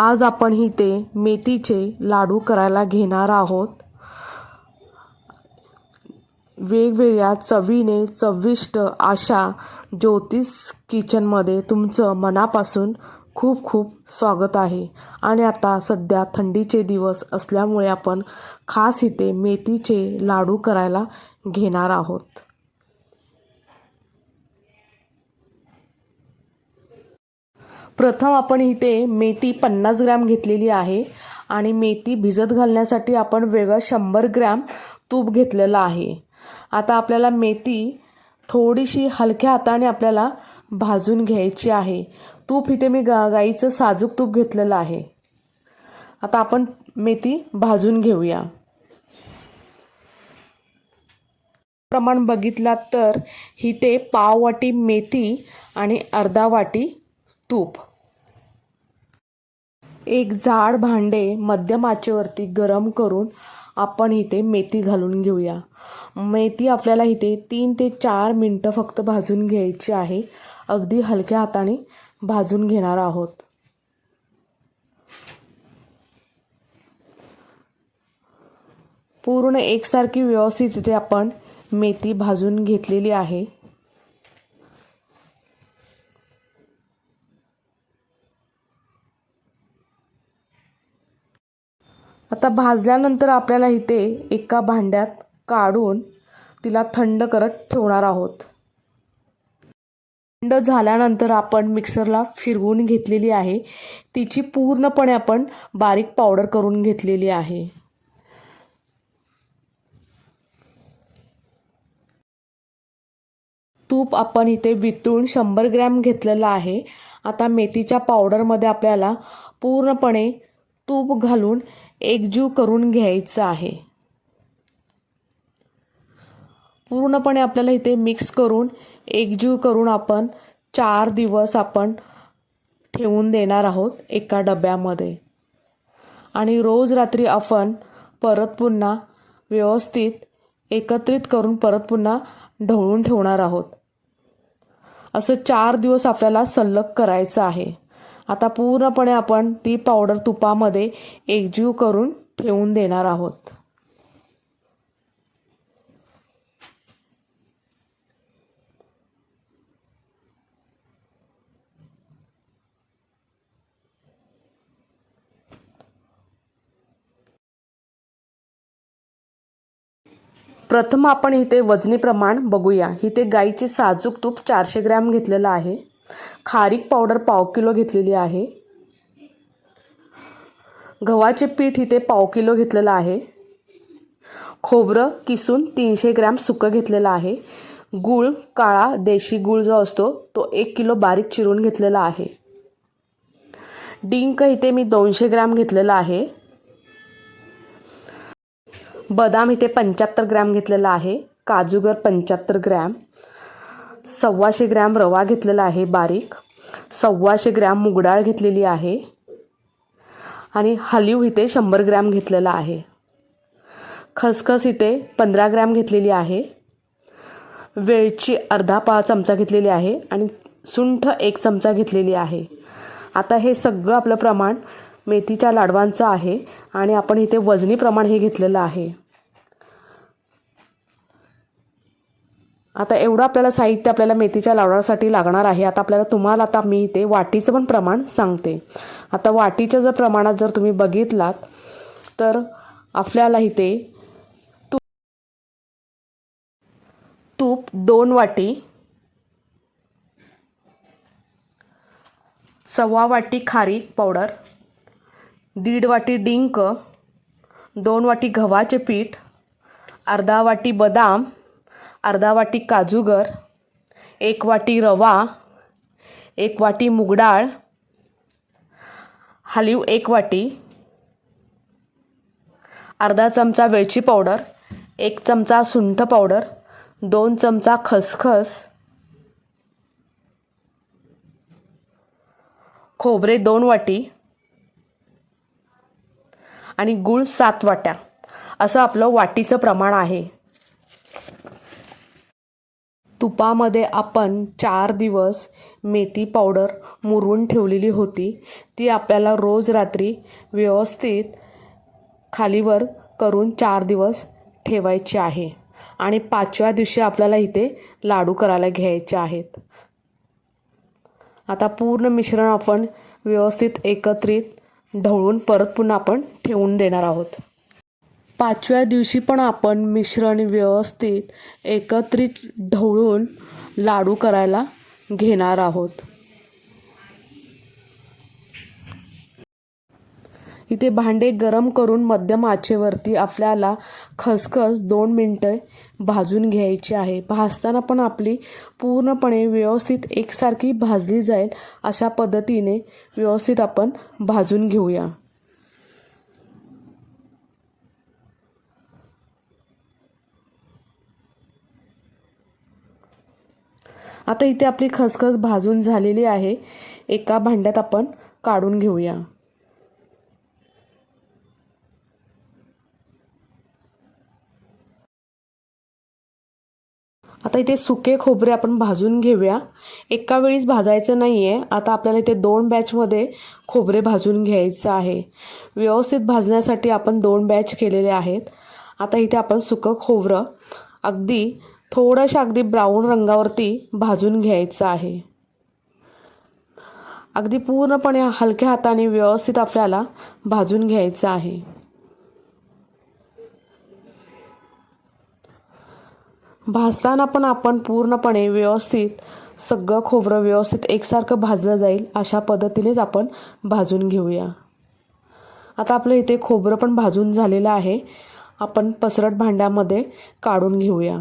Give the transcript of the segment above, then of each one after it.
आज आपण इथे मेथीचे लाडू करायला घेणार आहोत. वेगवेगळ्या चवीने चविष्ट अशा ज्योतिष किचनमध्ये तुमचं मनापासून खूप खूप स्वागत आहे. आणि आता सध्या थंडीचे दिवस असल्यामुळे आपण खास इथे मेथीचे लाडू करायला घेणार आहोत. प्रथम आपण इथे मेथी पन्नास ग्रॅम घेतलेली आहे आणि मेथी भिजत घालण्यासाठी आपण वेगळं शंभर ग्रॅम तूप घेतलेलं आहे. आता आपल्याला मेथी थोडीशी हलक्या हाताने आपल्याला भाजून घ्यायची आहे. तूप इथे मी गा गाईचं साजूक तूप घेतलेलं आहे. आता आपण मेथी भाजून घेऊया. प्रमाण बघितलात तर इथे पाव वाटी मेथी आणि अर्धा वाटी तूप. एक जाड भांडे मध्यम आचेवरती गरम करून आपण इथे मेथी घालून घेऊया. मेथी आपल्याला इथे तीन ते चार मिनटं फक्त भाजून घ्यायची आहे. अगदी हलक्या हाताने भाजून घेणार आहोत. पूर्ण एकसारखी व्यवस्थित इथे आपण मेथी भाजून घेतलेली आहे. आता भाजल्यानंतर आपल्याला इथे एका भांड्यात काढून तिला थंड करत ठेवणार आहोत. थंड झाल्यानंतर आपण मिक्सरला फिरवून घेतलेली आहे. तिची पूर्णपणे आपण बारीक पावडर करून घेतलेली आहे. तूप आपण इथे वितळून शंभर ग्रॅम घेतलेलं आहे. आता मेथीच्या पावडरमध्ये आपल्याला पूर्णपणे तूप घालून एकजीव करून घ्यायचं आहे. पूर्णपणे आपल्याला इथे मिक्स करून एकजीव करून आपण चार दिवस आपण ठेवून देणार आहोत एका डब्यामध्ये. आणि रोज रात्री आपण परत पुन्हा व्यवस्थित एकत्रित करून परत पुन्हा ढवळून ठेवणार आहोत. असं चार दिवस आपल्याला सलग करायचं आहे. आता पूर्णपणे आपण ती पावडर तुपामध्ये एकजीव करून ठेवून देणार आहोत. प्रथम आपण इथे वजनी प्रमाण बघूया. इथे गाईचे साजूक तूप चारशे ग्रॅम घेतलेलं आहे. खारीक पावडर पाव किलो घेतलेली आहे. गव्हाचे पीठ इथे पाव किलो घेतलेलं आहे. खोबरं किसून तीनशे ग्रॅम सुकं घेतलेलं आहे. गूळ काळा देशी गूळ जो असतो तो एक किलो बारीक चिरून घेतलेला आहे. डिंक इथे मी दोनशे ग्रॅम घेतलेला आहे. बदाम इथे पंच्याहत्तर ग्रॅम घेतलेला आहे. काजूगर पंच्याहत्तर ग्रॅम. सव्वाशे ग्रॅम रवा घेतलेला आहे बारीक. सव्वाशे ग्रॅम मुगडाळ घेतलेली आहे. आणि हलीव इथे शंभर ग्रॅम घेतलेला आहे. खसखस इथे पंधरा ग्रॅम घेतलेली आहे. वेलची अर्धा पा चमचा घेतलेली आहे आणि सुंठ एक चमचा घेतलेली आहे. आता हे सगळं आपलं प्रमाण मेथीच्या लाडवांचं आहे आणि आपण इथे वजनी प्रमाण हे घेतलेलं आहे. आता एवढं आपल्याला साहित्य आपल्याला मेथीच्या लावण्यासाठी लागणार आहे. आता आपल्याला तुम्हाला आता मी इथे वाटीचं पण प्रमाण सांगते. आता वाटीच्या जर प्रमाणात जर तुम्ही बघितलात तर आपल्याला इथे तूप तूप दोन वाटी सव्वा वाटी खारीक पावडर दीड वाटी डिंक दोन वाटी गव्हाचे पीठ अर्धा वाटी बदाम अर्धा वाटी काजूगर एक वाटी रवा एक वाटी मुगडाळ हलीव एक वाटी अर्धा चमचा वेलची पावडर एक चमचा सुंठ पावडर दोन चमचा खसखस खोबरे दोन वाटी आणि गूळ सात वाट्या. असं आपलं वाटीचं प्रमाण आहे. तुपामध्ये आपण चार दिवस मेथी पावडर मुरवून ठेवलेली होती. ती आपल्याला रोज रात्री व्यवस्थित खालीवर करून चार दिवस ठेवायची आहे आणि पाचव्या दिवशी आपल्याला इथे लाडू करायला घ्यायचे आहेत. आता पूर्ण मिश्रण आपण व्यवस्थित एकत्रित ढवळून परत पुन्हा आपण ठेवून देणार आहोत. पाचव्या दिवशी पण आपण मिश्रण व्यवस्थित एकत्रित ढवळून लाडू करायला घेणार आहोत. इथे भांडे गरम करून मध्यम आचेवरती आपल्याला खसखस दोन मिनटं भाजून घ्यायची आहे. भाजताना पण आपली पूर्णपणे व्यवस्थित एकसारखी भाजली जाईल अशा पद्धतीने व्यवस्थित आपण भाजून घेऊया. आता इथे आपली खसखस भाजून झालेली आहे. एका भांड्यात आपण काढून घेऊया. आता इथे सुके खोबरे आपण भाजून घेऊया. एका वेळीच भाजायचं नाही आहे आता आपल्याला इथे दोन बॅचमध्ये खोबरे भाजून घ्यायचं आहे. व्यवस्थित भाजण्यासाठी आपण दोन बॅच केलेले आहेत. आता इथे आपण सुकं खोबरं अगदी थोडंशा अगदी ब्राऊन रंगावरती भाजून घ्यायचं आहे. अगदी पूर्णपणे हलक्या हाताने व्यवस्थित आपल्याला भाजून घ्यायचं आहे. भाजताना पण आपण पूर्णपणे व्यवस्थित सगळं खोबरं व्यवस्थित एकसारखं भाजलं जाईल अशा पद्धतीनेच आपण भाजून घेऊया. आता आपलं इथे खोबरं पण भाजून झालेलं आहे. आपण पसरट भांड्यामध्ये काढून घेऊया.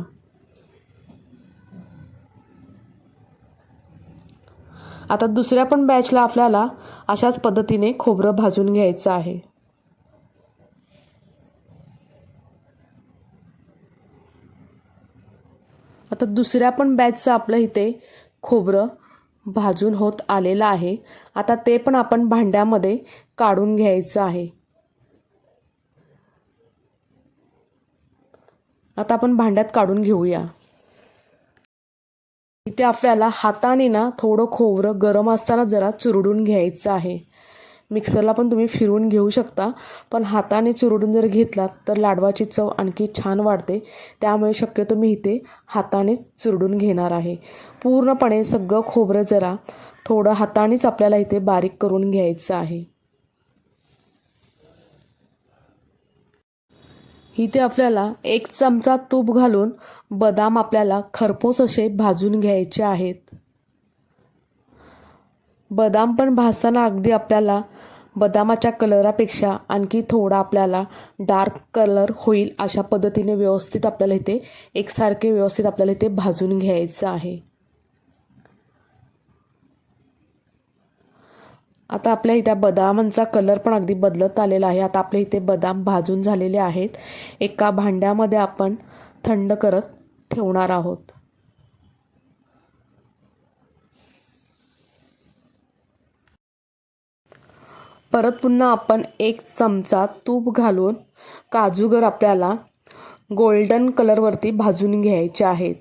आता दुसऱ्या पण बॅचला आपल्याला अशाच पद्धतीने खोबरं भाजून घ्यायचं आहे. आता दुसऱ्या पण बॅचचं आपलं इथे खोबरं भाजून होत आलेलं आहे. आता ते पण आपण भांड्यामध्ये काढून घ्यायचं आहे. आता आपण भांड्यात काढून घेऊया. इथे आपल्याला हाताने ना थोडं खोबरं गरम असताना जरा चुरडून घ्यायचं आहे. मिक्सरला पण तुम्ही फिरवून घेऊ शकता पण हाताने चुरडून जर घेतलात तर लाडवाची चव आणखी छान वाढते. त्यामुळे शक्यतो मी इथे हाताने चुरडून घेणार आहे. पूर्णपणे सगळं खोबरं जरा थोडं हातानेच आपल्याला इथे बारीक करून घ्यायचं आहे. इथे आपल्याला एक चमचा तूप घालून बदाम आपल्याला खरपूस असे भाजून घ्यायचे आहेत. बदाम पण भाजताना अगदी आपल्याला बदामाच्या कलरापेक्षा आणखी थोडा आपल्याला डार्क कलर होईल अशा पद्धतीने व्यवस्थित आपल्याला इथे एकसारखे व्यवस्थित आपल्याला इथे भाजून घ्यायचं आहे. आता आपल्या इथे बदामांचा कलर पण अगदी बदलत आलेला आहे. आता आपल्या इथे बदाम भाजून झालेले आहेत. एका भांड्यामध्ये आपण थंड करत ठेवणार आहोत. परत पुन्हा आपण एक चमचा तूप घालून काजूगर आपल्याला गोल्डन कलरवरती भाजून घ्यायचे आहेत.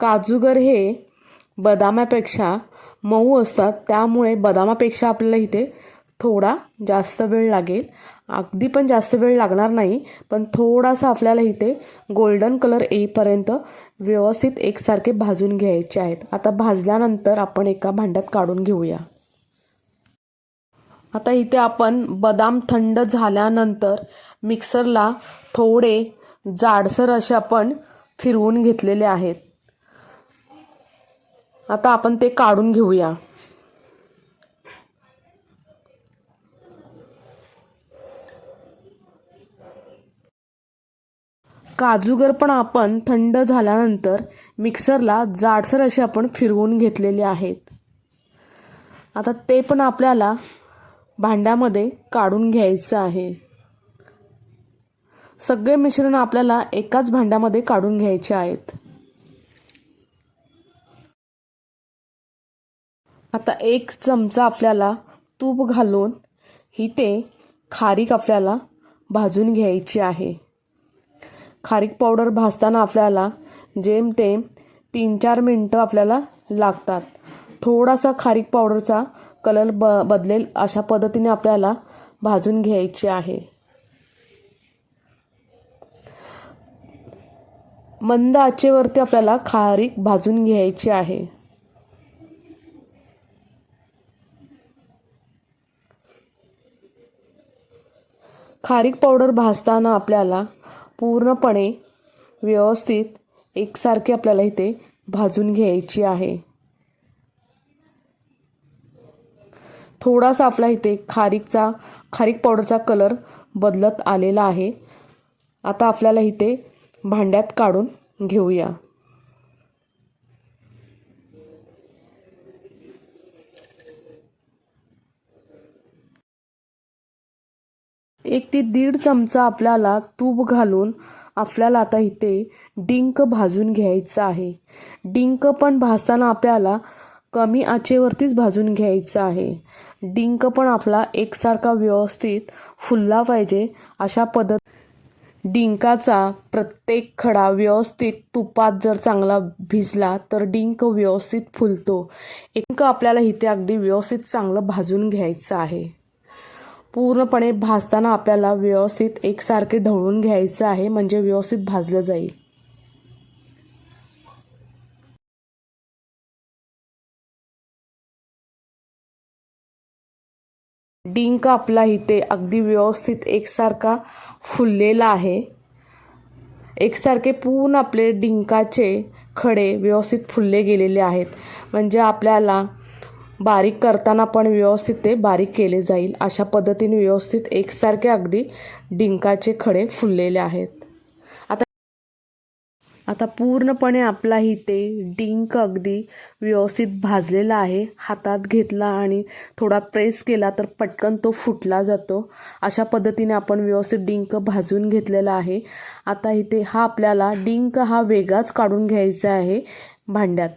काजूगर हे बदामापेक्षा मऊ असतात. त्यामुळे बदामापेक्षा आपल्याला इथे थोडा जास्त वेळ लागेल. अगदी पण जास्त वेळ लागणार नाही पण थोडासा आपल्याला इथे गोल्डन कलर येईपर्यंत व्यवस्थित एकसारखे भाजून घ्यायचे आहेत. आता भाजल्यानंतर आपण एका भांड्यात काढून घेऊया. आता इथे आपण बदाम थंड झाल्यानंतर मिक्सरला थोडे जाडसर असे आपण फिरवून घेतलेले आहेत. आता आपण ते काढून घेऊया. काजूगर पण आपण थंड झाल्यानंतर मिक्सरला जाडसर असे आपण फिरवून घेतलेले आहेत. आता ते पण आपल्याला भांड्यामध्ये काढून घ्यायचं आहे. सगळे मिश्रण आपल्याला एकाच भांड्यामध्ये काढून घ्यायचे आहेत. आता एक चमचा आपल्याला तूप घालून ही ते खारीक आपल्याला भाजून घ्यायची आहे. खारीक पावडर भाजताना आपल्याला जेमतेम तीन चार मिनटं आपल्याला लागतात. थोडासा खारीक पावडरचा कलर ब बदलेल अशा पद्धतीने आपल्याला भाजून घ्यायची आहे. मंद आचेवरती आपल्याला खारीक भाजून घ्यायची आहे. खारीक पावडर भाजताना आपल्याला पूर्णपणे व्यवस्थित एकसारखी आपल्याला इथे भाजून घ्यायची आहे. थोडासा आपला इथे खारीकचा खारीक पावडरचा कलर बदलत आलेला आहे. आता आपल्याला इथे भांड्यात काढून घेऊया. एक ते दीड चमचा आपल्याला तूप घालून आपल्याला आता इथे डिंक भाजून घ्यायचं आहे. डिंक पण भाजताना आपल्याला कमी आचेवरतीच भाजून घ्यायचं आहे. डिंक पण आपला एकसारखा व्यवस्थित फुलला पाहिजे अशा पद्धत डिंकाचा प्रत्येक खडा व्यवस्थित तुपात जर चांगला भिजला तर डिंक व्यवस्थित फुलतो. एक आपल्याला इथे अगदी व्यवस्थित चांगलं भाजून घ्यायचं आहे. पूर्णपणे भाजताना आपल्याला व्यवस्थित एकसारखे ढवळून घ्यायचं आहे म्हणजे व्यवस्थित भाजलं जाईल. डिंक आपला इथे अगदी व्यवस्थित एकसारखा फुललेला आहे. एकसारखे पूर्ण आपले डिंकाचे खडे व्यवस्थित फुलले गेलेले आहेत. म्हणजे आपल्याला बारीक करताना पण व्यवस्थित ते बारीक केले जाईल. अशा पद्धतीने व्यवस्थित एकसारखे अगदी डिंकाचे खडे फुललेले आहेत. आता आता पूर्णपणे आपला इथे डिंक अगदी व्यवस्थित भाजलेला आहे. हातात घेतला आणि थोडा प्रेस केला तर पटकन तो फुटला जातो. अशा पद्धतीने आपण व्यवस्थित डिंक भाजून घेतलेला आहे. आता इथे हा आपल्याला डिंक हा वेगळाच काढून घ्यायचा आहे भांड्यात.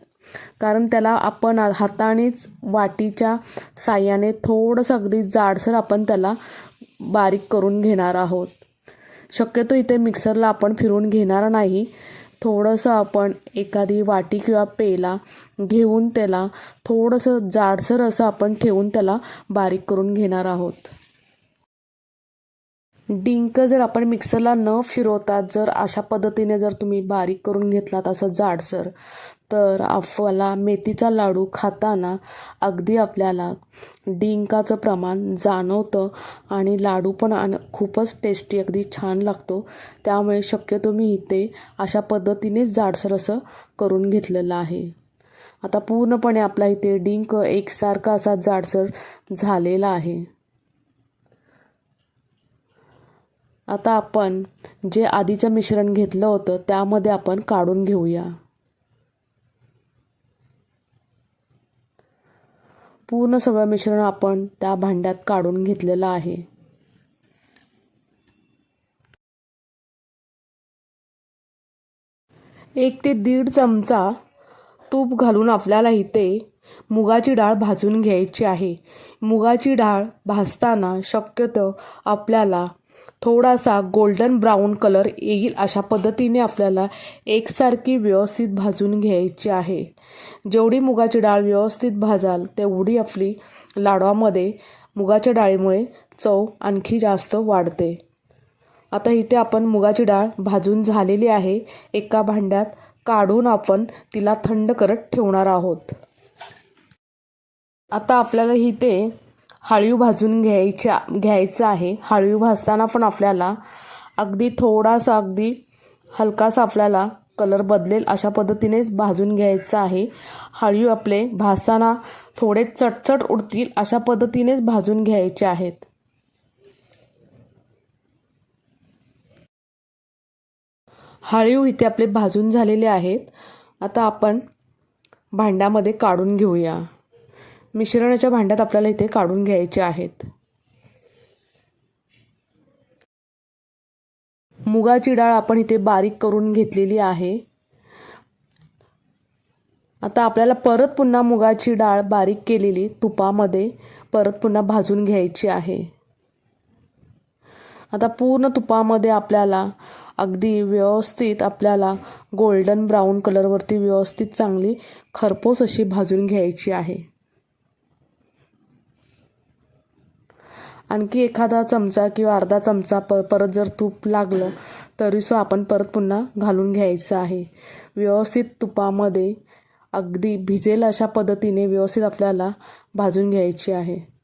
कारण त्याला आपण हातानेच वाटीच्या साह्याने थोडंसं अगदी जाडसर आपण त्याला बारीक करून घेणार आहोत. शक्यतो इथे मिक्सरला आपण फिरून घेणार नाही. थोडंसं आपण एखादी वाटी किंवा पेला घेऊन त्याला थोडंसं जाडसर असं आपण ठेवून त्याला बारीक करून घेणार आहोत. डिंक जर आपण मिक्सरला न फिरवता जर अशा पद्धतीने जर तुम्ही बारीक करून घेतलात असं जाडसर तर आपल्याला मेथीचा लाडू खाताना अगदी आपल्याला डिंकाचं प्रमाण जाणवतं आणि लाडू पण आण खूपच टेस्टी अगदी छान लागतो. त्यामुळे शक्यतो मी इथे अशा पद्धतीनेच जाडसर असं करून घेतलेलं आहे. आता पूर्णपणे आपला इथे डिंक एकसारखा असा जाडसर झालेला आहे. आता आपण जे आधीचं मिश्रण घेतलं होतं त्यामध्ये आपण काढून घेऊया. पूर्ण सगळं मिश्रण आपण त्या भांड्यात काढून घेतलेलं आहे. एक ते दीड चमचा तूप घालून आपल्याला इथे मुगाची डाळ भाजून घ्यायची आहे. मुगाची डाळ भाजताना शक्यतो आपल्याला थोडासा गोल्डन ब्राऊन कलर येईल अशा पद्धतीने आपल्याला एकसारखी व्यवस्थित भाजून घ्यायची आहे. जेवढी मुगाची डाळ व्यवस्थित भाजाल तेवढी आपली लाडवामध्ये मुगाच्या डाळीमुळे चव आणखी जास्त वाढते. आता इथे आपण मुगाची डाळ भाजून झालेली आहे. एका भांड्यात काढून आपण तिला थंड करत ठेवणार आहोत. आता आपल्याला इथे हळीव भाजून घ्यायच्या घ्यायचं आहे. हळीव भाजताना पण आपल्याला अगदी थोडासा अगदी हलकासा आपल्याला कलर बदलेल अशा पद्धतीनेच भाजून घ्यायचं आहे. हळीव आपले भाजताना थोडे चटचट उडतील अशा पद्धतीनेच भाजून घ्यायचे आहेत. हळीव इथे आपले भाजून झालेले आहेत. आता आपण भांड्यामध्ये काढून घेऊया. मिश्रणाच्या भांड्यात आपल्याला इथे काढून घ्यायचे आहेत. मुगाची डाळ आपण इथे बारीक करून घेतलेली आहे. आता आपल्याला परत पुन्हा मुगाची डाळ बारीक केलेली तुपामध्ये परत पुन्हा भाजून घ्यायची आहे. आता पूर्ण तुपामध्ये आपल्याला अगदी व्यवस्थित आपल्याला गोल्डन ब्राऊन कलरवरती व्यवस्थित चांगली खरपोस अशी भाजून घ्यायची आहे. आणखी एखादा चमचा किंवा अर्धा चमचा प परत जर तूप लागलं तरीसो आपण परत पुन्हा घालून घ्यायचं आहे. व्यवस्थित तुपामध्ये अगदी भिजेल अशा पद्धतीने व्यवस्थित आपल्याला भाजून घ्यायची आहे.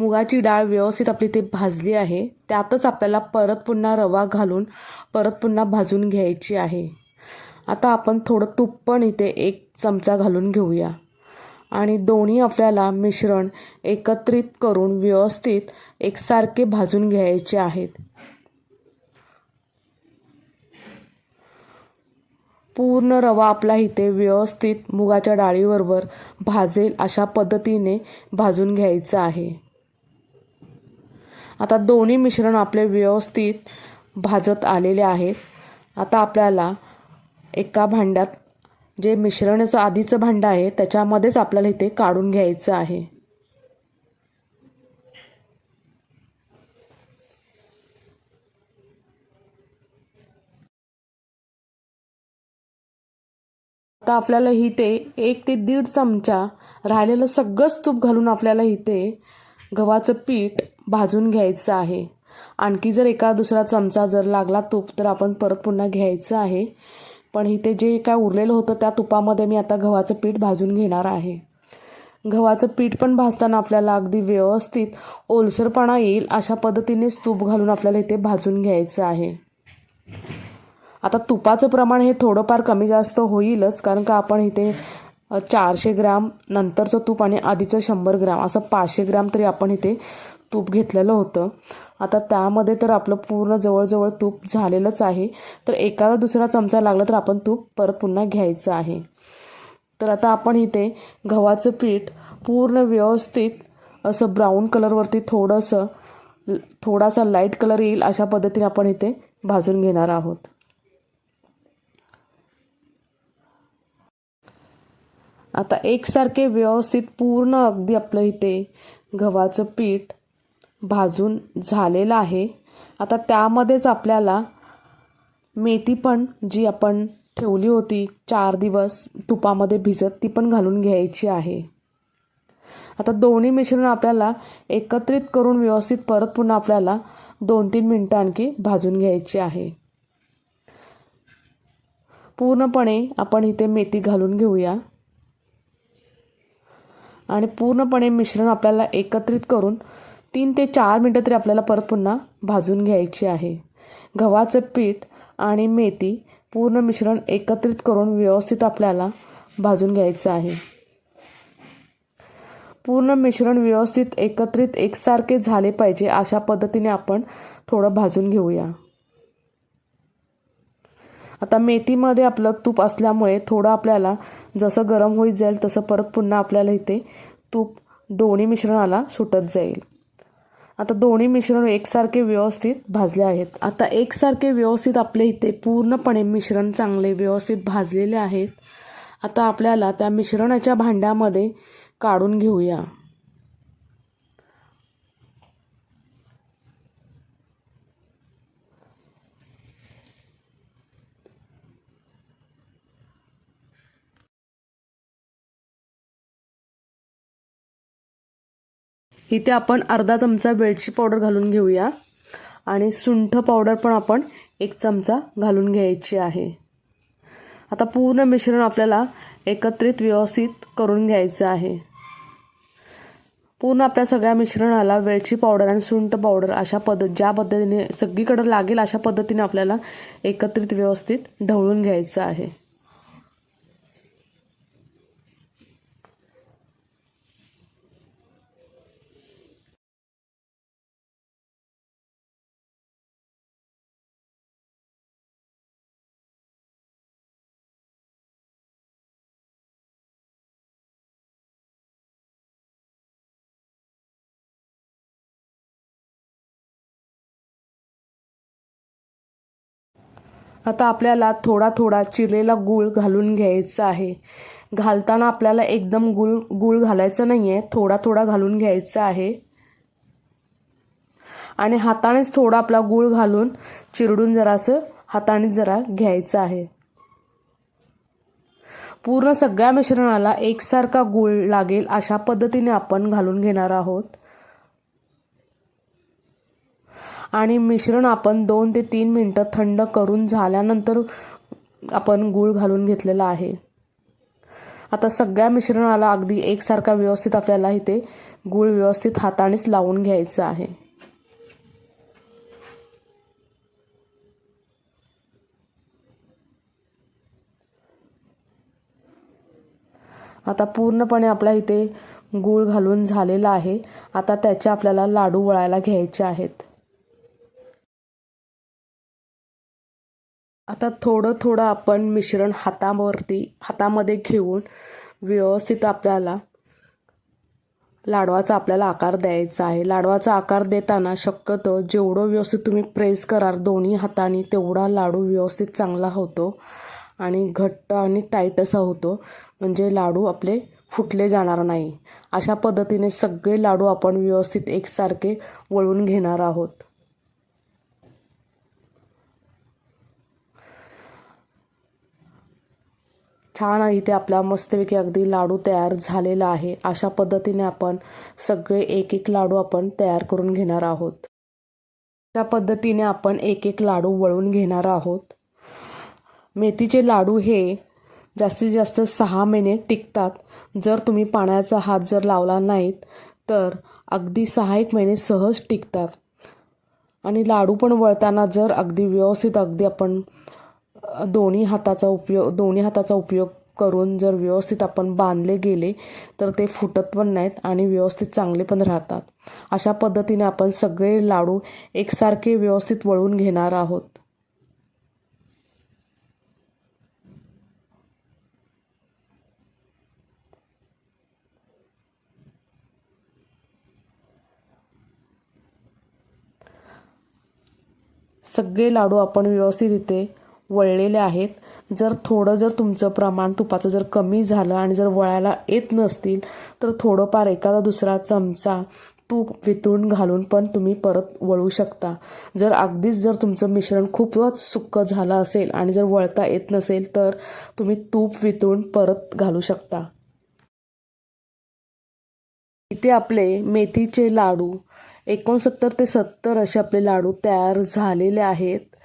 मुगाची डाळ व्यवस्थित आपली ते भाजली आहे. त्यातच आपल्याला परत पुन्हा रवा घालून परत पुन्हा भाजून घ्यायची आहे. आता आपण थोडं तूप पण इथे एक चमचा घालून घेऊया. आणि दोन्ही आपल्याला मिश्रण एकत्रित करून व्यवस्थित एकसारखे भाजून घ्यायचे आहेत. पूर्ण रवा आपला इथे व्यवस्थित मुगाच्या डाळीबरोबर भाजेल अशा पद्धतीने भाजून घ्यायचं आहे. आता दोन्ही मिश्रण आपले व्यवस्थित भाजत आलेले आहेत. आता आपल्याला एका भांड्यात जे मिश्रणाचं आधीचं भांडं आहे त्याच्यामध्येच आपल्याला इथे काढून घ्यायचं आहे. आता आपल्याला इथे एक ते दीड चमचा राहिलेलं सगळंच तूप घालून आपल्याला इथे गव्हाचं पीठ भाजून घ्यायचं आहे. आणखी जर एका दुसरा चमचा जर लागला तूप तर आपण परत पुन्हा घ्यायचं आहे. पण इथे जे काय उरलेलं होतं त्या तुपामध्ये मी आता गव्हाचं पीठ भाजून घेणार आहे. गव्हाचं पीठ पण भाजताना आपल्याला अगदी व्यवस्थित ओलसरपणा येईल अशा पद्धतीनेच तूप घालून आपल्याला इथे भाजून घ्यायचं आहे. आता तुपाचं प्रमाण हे थोडंफार कमी जास्त होईलच कारण का आपण इथे चारशे ग्रॅम नंतरचं तूप आणि आधीचं शंभर ग्रॅम असं पाचशे ग्रॅम तरी आपण इथे तूप घेतलेलं होतं. आता त्यामध्ये तर आपलं पूर्ण जवळजवळ तूप झालेलंच आहे. तर एखादा दुसरा चमचा लागला तर आपण तूप परत पुन्हा घ्यायचं आहे. तर आता आपण इथे गव्हाचं पीठ पूर्ण व्यवस्थित असं ब्राऊन कलरवरती थोडंसं थोडासा लाइट कलर येईल अशा पद्धतीने आपण इथे भाजून घेणार आहोत. आता एकसारखे व्यवस्थित पूर्ण अगदी आपलं इथे गव्हाचं पीठ भाजून झालेलं आहे. आता त्यामध्येच आपल्याला मेथी पण जी आपण ठेवली होती चार दिवस तुपामध्ये भिजत ती पण घालून घ्यायची आहे. आता दोन्ही मिश्रण आपल्याला एकत्रित करून व्यवस्थित परत पुन्हा आपल्याला दोन तीन मिनटं आणखी भाजून घ्यायची आहे. पूर्णपणे आपण इथे मेथी घालून घेऊया. आणि पूर्णपणे मिश्रण आपल्याला एकत्रित करून तीन ते चार मिनटं तरी आपल्याला परत पुन्हा भाजून घ्यायची आहे. गव्हाचं पीठ आणि मेथी पूर्ण मिश्रण एकत्रित करून व्यवस्थित आपल्याला भाजून घ्यायचं आहे. पूर्ण मिश्रण व्यवस्थित एकत्रित एकसारखे झाले पाहिजे अशा पद्धतीने आपण थोडं भाजून घेऊया. आता मेथीमध्ये आपलं तूप असल्यामुळे थोडं आपल्याला जसं गरम होईल जाईल तसं परत पुन्हा आपल्याला इथे तूप दोन्ही मिश्रणाला सुटत जाईल. आता दोन्ही मिश्रण एकसारखे व्यवस्थित भाजले आहेत. आता एकसारखे व्यवस्थित आपल्या इथे पूर्णपणे मिश्रण चांगले व्यवस्थित भाजलेले आहेत. आता आपल्याला त्या मिश्रणाच्या भांड्यामध्ये काढून घेऊया. इथे आपण अर्धा चमचा वेलची पावडर घालून घेऊया. आणि सुंठ पावडर पण आपण एक चमचा घालून घ्यायची आहे. आता पूर्ण मिश्रण आपल्याला एकत्रित व्यवस्थित करून घ्यायचं आहे. पूर्ण आपल्या सगळ्या मिश्रणाला वेलची पावडर आणि सुंठ पावडर अशा पद्धत ज्या पद्धतीने सगळीकडं लागेल अशा पद्धतीने आपल्याला एकत्रित व्यवस्थित ढवळून घ्यायचं आहे. आता आपल्याला थोडा थोडा चिरलेला गूळ घालून घ्यायचा आहे. घालताना आपल्याला एकदम गूळ गूळ घालायचं नाही आहे थोडा थोडा घालून घ्यायचा आहे. आणि हातानेच थोडा आपला गूळ घालून चिरडून जरासं हाताने जरा घ्यायचं आहे. पूर्ण सगळ्या मिश्रणाला एकसारखा गूळ लागेल अशा पद्धतीने आपण घालून घेणार आहोत. आणि मिश्रण आपण दोन ते तीन मिनटं थंड करून झाल्यानंतर आपण गूळ घालून घेतलेला आहे. आता सगळ्या मिश्रणाला अगदी एकसारखा व्यवस्थित आपल्याला इथे गूळ व्यवस्थित हातानेच लावून घ्यायचं आहे. आता पूर्णपणे आपल्या इथे गूळ घालून झालेला आहे. आता त्याचे आपल्याला लाडू वळायला घ्यायचे आहेत. आता थोडं थोडं आपण मिश्रण हातावरती हातामध्ये घेऊन व्यवस्थित आपल्याला लाडवाचा आपल्याला आकार द्यायचा आहे. लाडवाचा आकार देताना शक्यतो जेवढं व्यवस्थित तुम्ही प्रेस कराल दोन्ही हाताने तेवढा लाडू व्यवस्थित चांगला होतो आणि घट्ट आणि टाईट असा होतो. म्हणजे लाडू आपले फुटले जाणार नाही. अशा पद्धतीने सगळे लाडू आपण व्यवस्थित एकसारखे वळून घेणार आहोत. छान इथे आपला मस्तपैकी अगदी लाडू तयार झालेला आहे. अशा पद्धतीने आपण सगळे एक एक लाडू आपण तयार करून घेणार आहोत. त्या पद्धतीने आपण एक एक लाडू वळून घेणार आहोत. मेथीचे लाडू हे जास्तीत जास्त सहा महिने टिकतात. जर तुम्ही पाण्याचा हात जर लावला नाहीत तर अगदी सहा एक महिने सहज टिकतात. आणि लाडू पण वळताना जर अगदी व्यवस्थित अगदी आपण दोन्ही हाताचा उपयोग दोन्ही हाताचा उपयोग करून जर व्यवस्थित आपण बांधले गेले तर ते फुटत पण नाहीत आणि व्यवस्थित चांगले पण राहतात. अशा पद्धतीने आपण सगळे लाडू एकसारखे व्यवस्थित वळून घेणार आहोत. सगळे लाडू आपण व्यवस्थित इथे वळलेले आहेत. जर थोडं जर तुमचं प्रमाण तुपाचं जर कमी झालं आणि जर वळायला येत नसतील तर थोडंफार एखादा दुसरा चमचा तूप वितळून घालून पण तुम्ही परत वळू शकता. जर अगदीच जर तुमचं मिश्रण खूपच सुक्कं झालं असेल आणि जर वळता येत नसेल तर तुम्ही तूप वितळून परत घालू शकता. इथे आपले मेथीचे लाडू एकोणसत्तर ते सत्तर असे आपले लाडू तयार झालेले आहेत.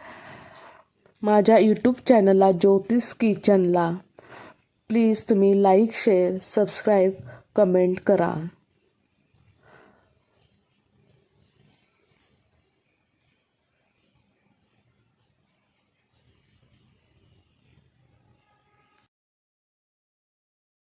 माझ्या यूट्यूब चॅनलला ज्योतिष किचनला प्लीज तुम्ही लाईक शेअर सबस्क्राईब कमेंट करा.